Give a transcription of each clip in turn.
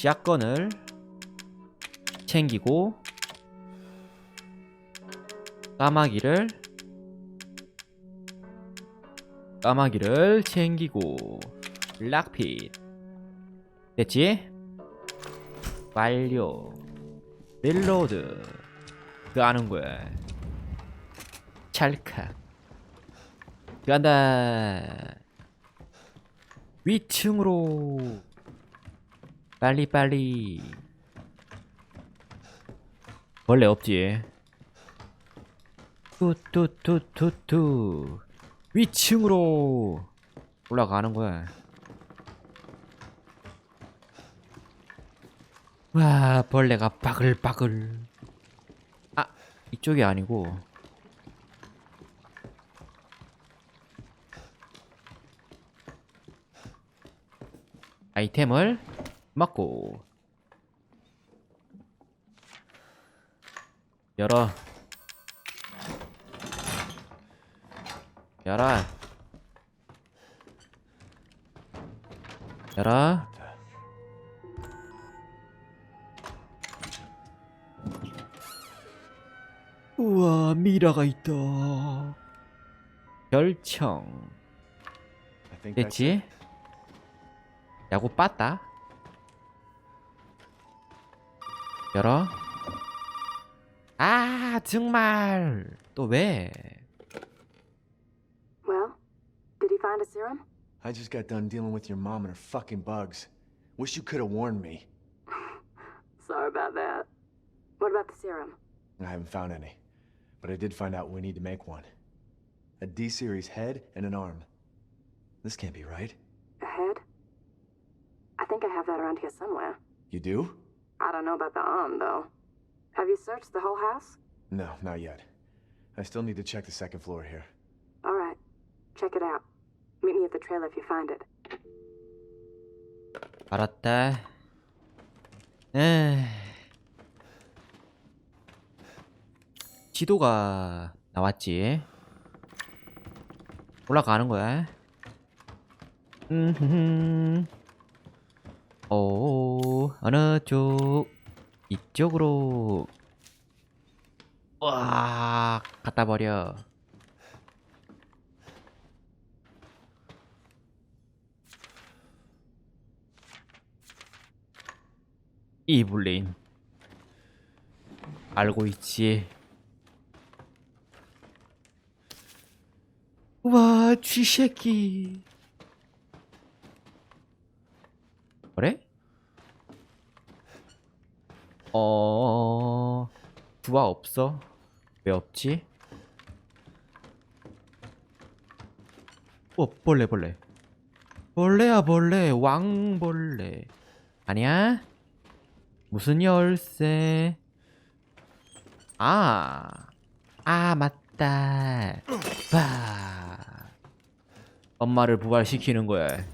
샷건을 챙기고 까마귀를 까마귀를 챙기고 락핏. 됐지? 완료. 릴로드. 그 아는 거야. 찰칵. 간다. 위층으로 빨리 빨리. 원래 없지. 뚜뚜뚜뚜뚜. 위층으로 올라가는 거야. 와 벌레가 바글바글. 아 이쪽이 아니고. 아이템을 먹고. 열어. 열어. 열어. 우와 미라가 있다. 결청. 됐지? 야구 빠따 열어 아 정말 또 왜? Well, did he find a serum? I just got done dealing with your mom and her fucking bugs. Wish you could have warned me. Sorry about that. What about the serum? I haven't found any. But I did find out we need to make one. A D-series head and an arm. This can't be right. A head? I think I have that around here somewhere. You do? I don't know about the arm, though. Have you searched the whole house? No, not yet. I still need to check the second floor here. All right. Check it out. Meet me at the trailer if you find it. 알았다 에 지도가 나왔지 올라가는 거야 음흠 오 어느 쪽? 이쪽으로. 와 갖다 버려. 이블린 알고 있지? 와 쥐새끼 그래? 어... 부하 없어? 왜 없지? 어 벌레 벌레 벌레야 벌레 왕벌레 아니야? 무슨 열쇠? 아, 아 맞다. 봐. 엄마를 부활시키는 거야.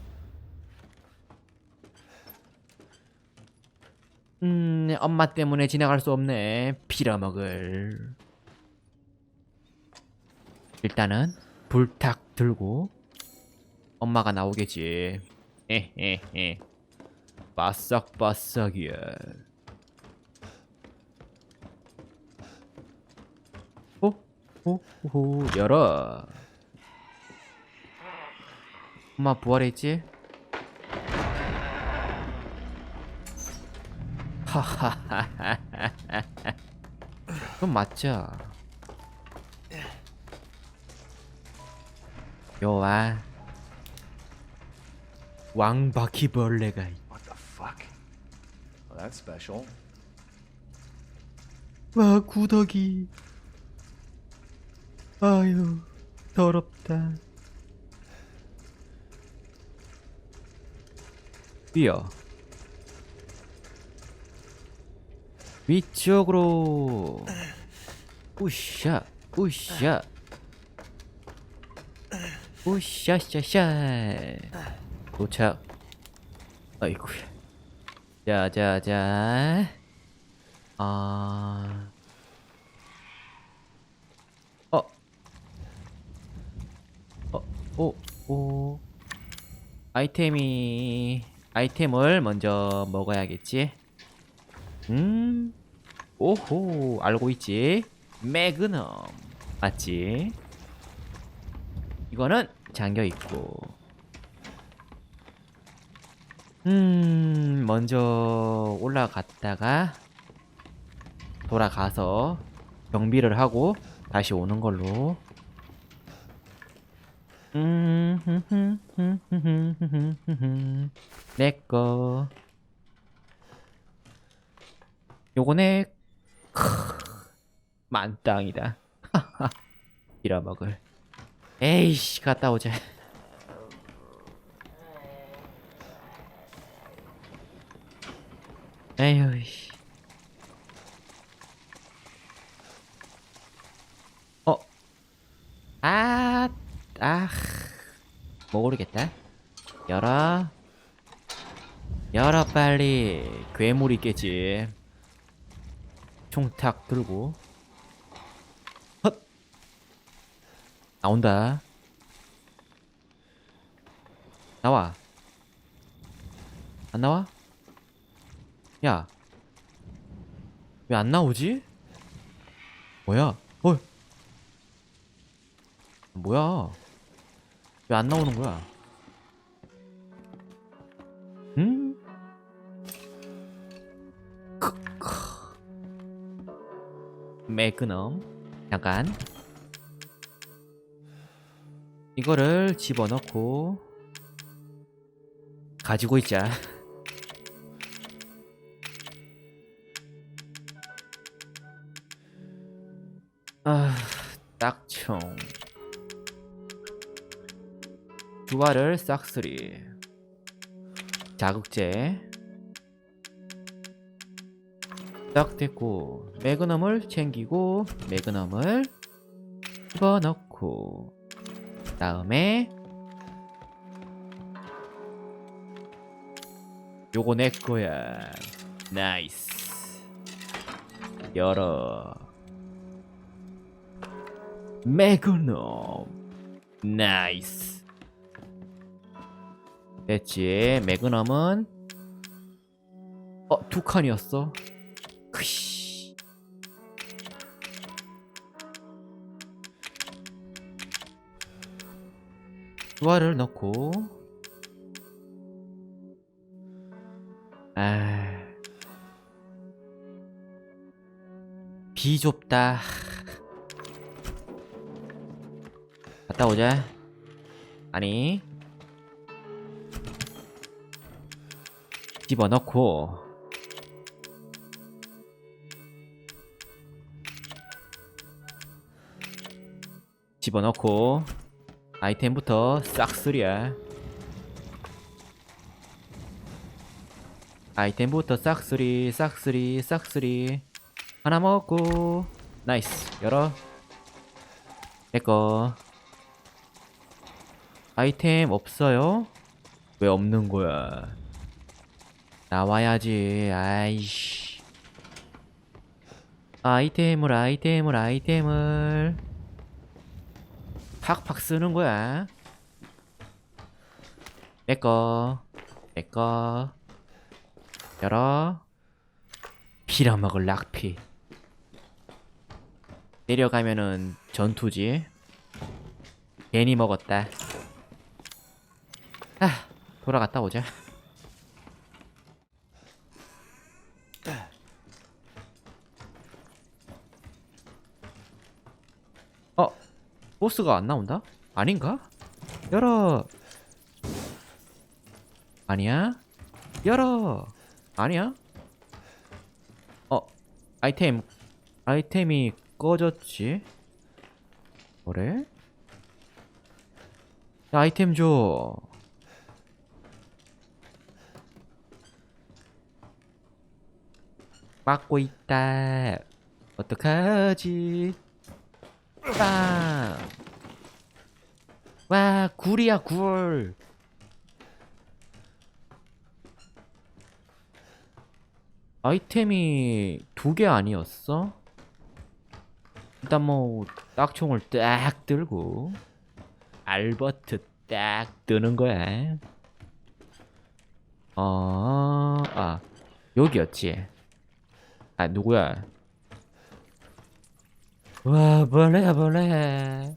음, 엄마 때문에 지나갈 수 없네. 빌어먹을. 일단은 불탁 들고 엄마가 나오겠지. 에헤헤. 바싹바싹이야. 호, 호, 호, 열어. 엄마 부활했지? 하하하하하. 그럼 맞죠? 요와 왕바퀴벌레가 있. What the fuck? Well, that's special. 와 구더기 아유 더럽다 뛰어 위쪽으로 우샤 우샤 우샤샤샤 도착 아이고야 자자자 아. 어. 어, 오, 오. 아이템이 아이템을 먼저 먹어야겠지. 음, 오호, 알고 있지. 매그넘. 맞지? 이거는 잠겨 있고. 음, 먼저 올라갔다가 돌아가서 경비를 하고 다시 오는 걸로. 음, 내꺼. 크, 만땅이다. 빌어먹을. 에이씨, 갔다 오자. 에휴, 씨. 어, 아, 아, 모르겠다. 열어, 열어 빨리. 괴물 있겠지. 총탁 들고. 헛, 나온다. 나와. 안 나와? 야. 왜 안 나오지? 뭐야? 어? 뭐야? 왜 안 나오는 거야? 매그넘. 잠깐. 이거를 집어넣고 가지고 있자. 아, 딱총. 두알을 싹쓸이. 자극제. 딱 됐고 매그넘을 챙기고 매그넘을 집어넣고 다음에 요거 내 거야. 나이스. 열어. 매그넘. 나이스. 됐지. 매그넘은 어, 두 칸이었어. 크시. 두알을 넣고. 아. 비좁다. 갔다 오자. 아니. 집어넣고 집어넣고 아이템부터 싹쓸이야 아이템부터 싹쓸이 싹쓸이 싹쓸이 하나 먹고 나이스. 열어. 내꺼. 아이템 없어요? 왜 없는 거야? 나와야지. 아이씨. 아이템을 아이템을 아이템을 팍팍 쓰는 거야. 내꺼 내꺼 열어. 빌어먹을 락피. 내려가면은 전투지. 괜히 먹었다. 아 돌아갔다 오자 보스가 안 나온다? 아닌가? 열어 아니야? 열어 아니야? 어 아이템 아이템이 꺼졌지? 뭐래? 야, 아이템 줘 막고 있다 어떡하지 빵! 와 굴이야 굴 아이템이 두 개 아니었어? 일단 뭐 딱총을 딱 들고 알버트 딱 뜨는 거야 어, 아, 여기였지. 아, 누구야? 와, 벌레야, 벌레.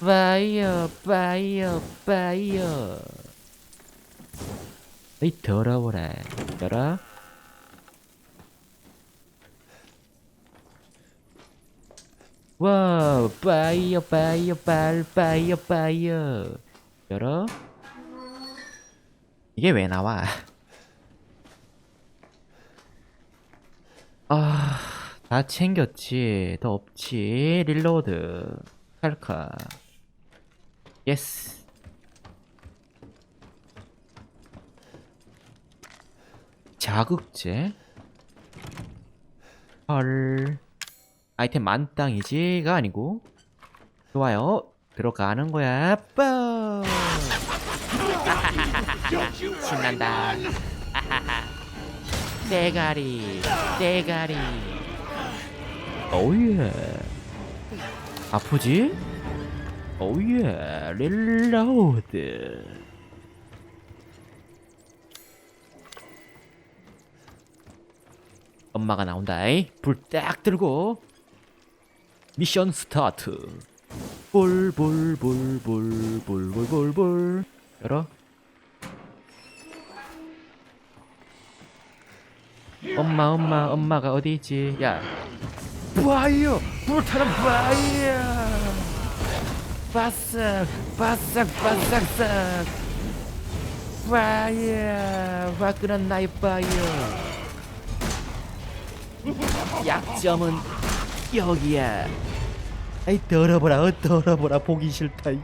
파이어, 파이어, 파이어. 이 더러워라. 더러? 와, 파이어, 파이어, 빨, 파이어, 파이어. 열어? 이게 왜 나와? 아, 다 챙겼지. 더 없지. 릴로드. 칼카. 예스. 자극제. 헐. 아이템 만땅이지가 아니고. 좋아요. 들어가는 거야. 뻥. 신난다. 대가리, 대가리. 오예. 아프지? 오예. 릴로드. 엄마가 나온다. 불딱 들고 미션 스타트. 볼볼볼볼볼볼볼 열어. 엄마 엄마 엄마가 어디 있지? 야. 파이어 불타는 파이어. 바싹 바싹 바싹싹. 파이어 화끈한 나의 파이어. 약점은 여기야. 아이 더러워라 어, 더러워라 보기 싫다. 이.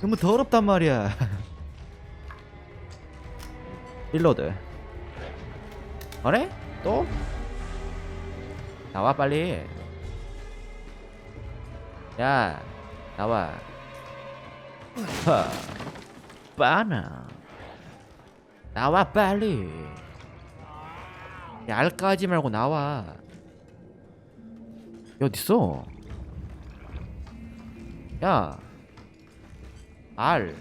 너무 더럽단 말이야. 릴로드. 그래? 또? 나와 빨리. 야 나와. 하. 빠나. 나와 빨리. 야, 알까지 말고 나와. 야, 어딨어? 야. 알.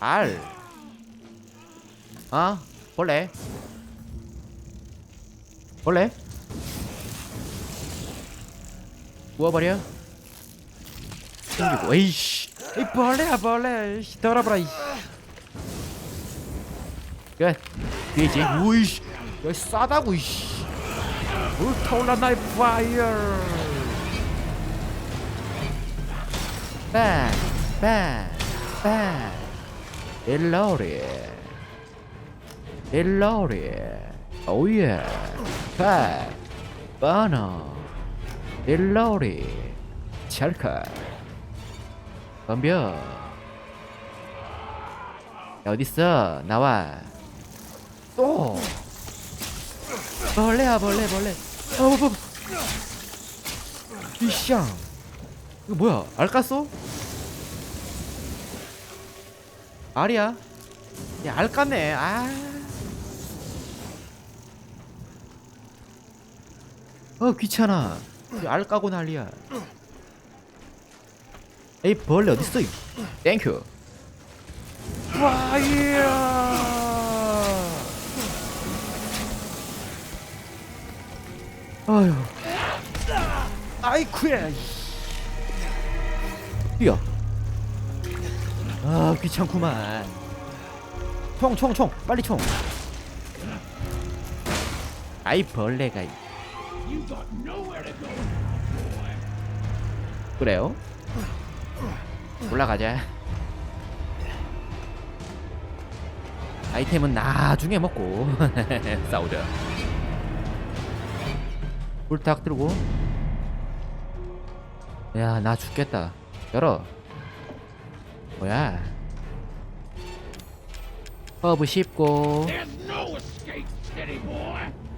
알. 어? 벌레. 벌레. 구워버려. 챙기고. 에이씨. 이 벌레야, 벌레. 씨, 더러워라, 이. 끝. 뒤지. 우이씨. 야, 싸다고, 이씨. 불타올라 나의 파이어. 빠. 일로리. 일로리. 오예. 빠, 바너. 일로리. 찰카. 덤벼. 야, 어딨어? 나와. 또. 벌레야, 벌레, 벌레. 어, 뭐, 이샹. 이거 뭐야? 알 깠어? 알이야? 야, 알 깠네. 아. 어, 귀찮아. 이알 까고 난리야. 에이, 벌레 어딨어? 이. 땡큐. 와이야. 아휴. 아이쿠야. 뛰어. 아 귀찮구만. 총, 총, 총, 빨리 총. 아이 벌레가. 이. 그래요? 올라가자. 아이템은 나중에 먹고 싸우자. 불탁 들고. 야, 나 죽겠다. 열어. 뭐야? 허브 씹고.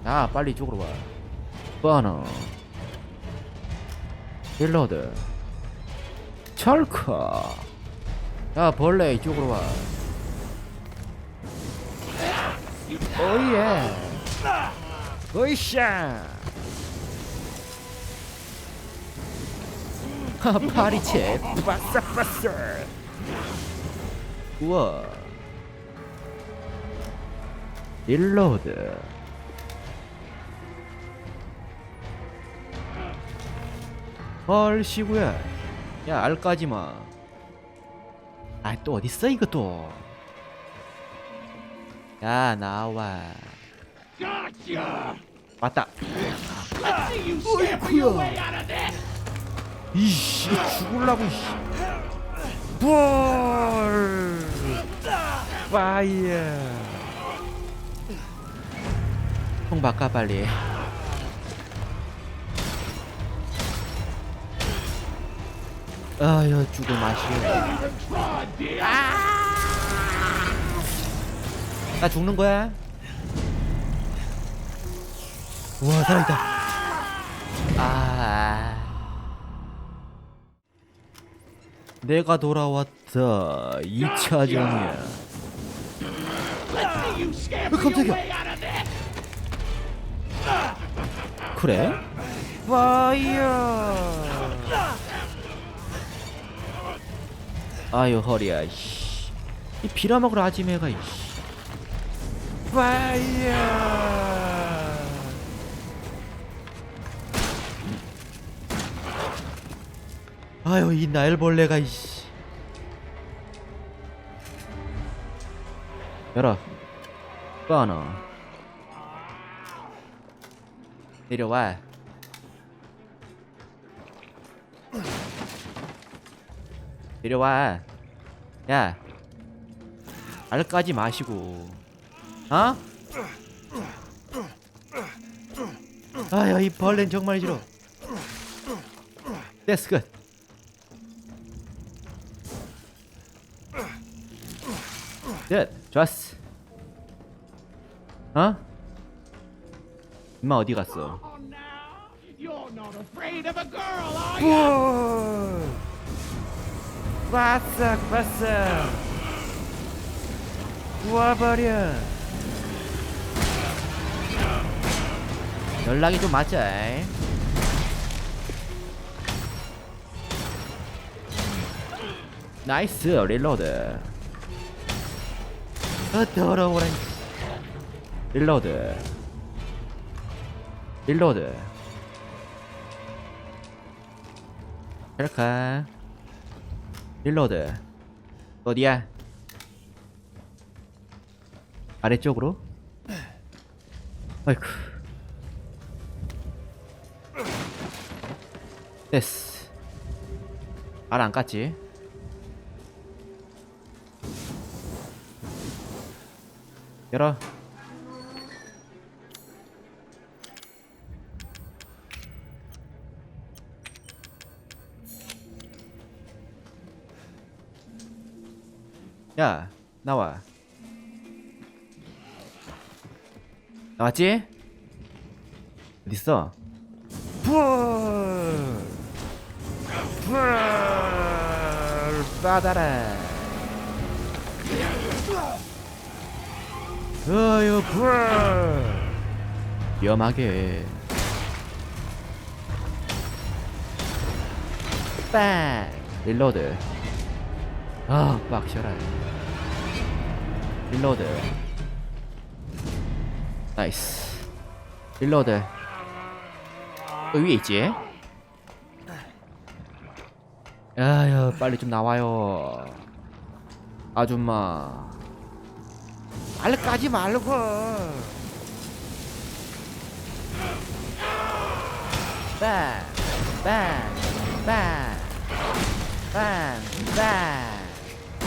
야, 빨리 이쪽으로 와. 버너. 릴로드. 철커. 야, 벌레 이쪽으로 와. 오예. 하, 파리채 바싹바싹. 우와. 릴로드 헐 시구야. 야 알까지마. 아 또 어딨어 이거 또야 나와. 왔다. 어이쿠야. 이씨 죽을라고 이씨. 볼 파이어 총 바꿔 빨리 아유 죽을 맛이야 아! 나 죽는 거야? 우와 살아있다. 아. 내가 돌아왔다. 2차전이야. 어, 깜짝이야. 그래? 파이어 아유 허리야 씨. 이 빌어먹을 아지매가 이씨. 파이어! 아유 이 날벌레가 이씨. 열어. 꺼너 내려와 내려와. 야 알까지 마시고. 어? 아유 이 벌레는 정말 싫어. 됐어 끝됐 좋았어. 어? 임마 어디 갔어? Oh, now 바싹 바싹. 구워버려. 연락이 좀 맞자 나이스 릴로드. 어 더러워라. 릴로드. 릴로드. 헬카 릴로드 어디야? 아래쪽으로? 아이쿠 됐어 알 안 깠지? 열어 야 나와 나왔지? 어딨어? 불! 불! 받아라 어휴 불! 위험하게 빵! 릴로드 아 빡셔라 릴로드 나이스 릴로드 어, 위에 있지? 아유 빨리 좀 나와요 아줌마 빨리 까지 말고 빵! 빵! 빵! 빵! 빵!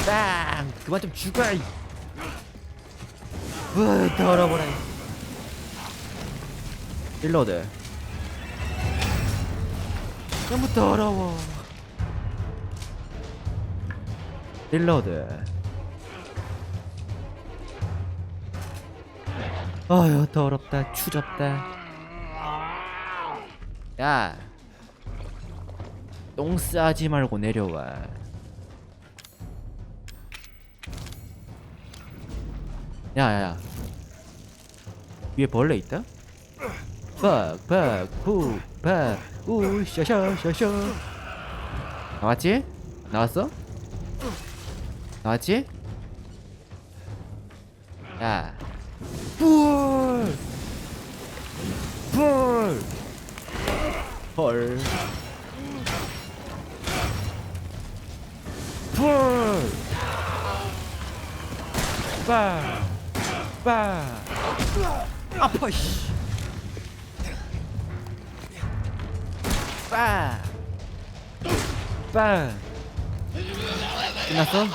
빵! 그만 좀 죽어 이. 으 더러워라. 이. 릴로드 너무 더러워. 릴로드 어휴 더럽다 추접다. 야 똥 싸지 말고 내려와 야야야 위에 벌레 있다? 팍팍후팍 우 샤샤 샤샤 나왔지? 나왔어? 나왔지? 야 불! 불! 헐. 불! 빠! 빠! 아파, 씨. 빠! 빠! 끝났어?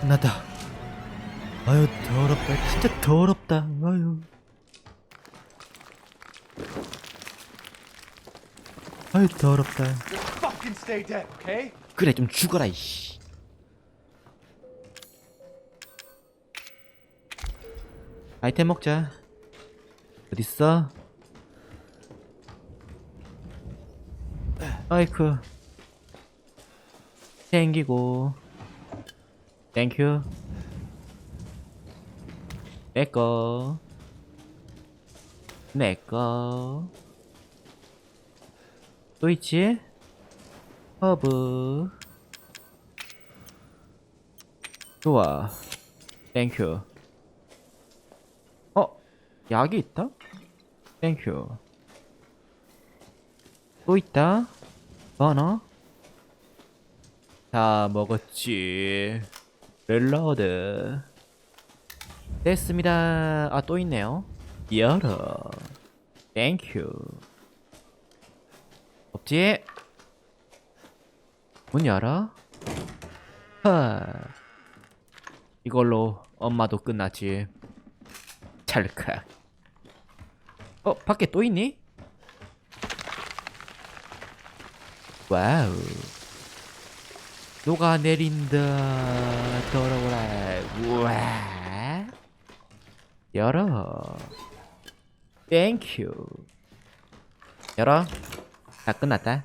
끝났다. 아유, 더럽다. 진짜 더럽다. 아유. 아유, 더럽다. 그래, 좀 죽어라, 이씨. 아이템 먹자. 어딨어? 아이쿠. 챙기고. 땡큐. 내꺼. 내꺼. 또 있지? 허브. 좋아. 땡큐. 어? 약이 있다? 땡큐. 또 있다? 버너? 다 먹었지. 렐러드. 됐습니다. 아, 또 있네요. 열어. 땡큐. 없지? 문 열어? 하. 이걸로 엄마도 끝났지. 찰칵. 어, 밖에 또 있니? 와우. 녹아 내린다. 돌아오라. 우와. 열어. 땡큐. 열어. 다 끝났다.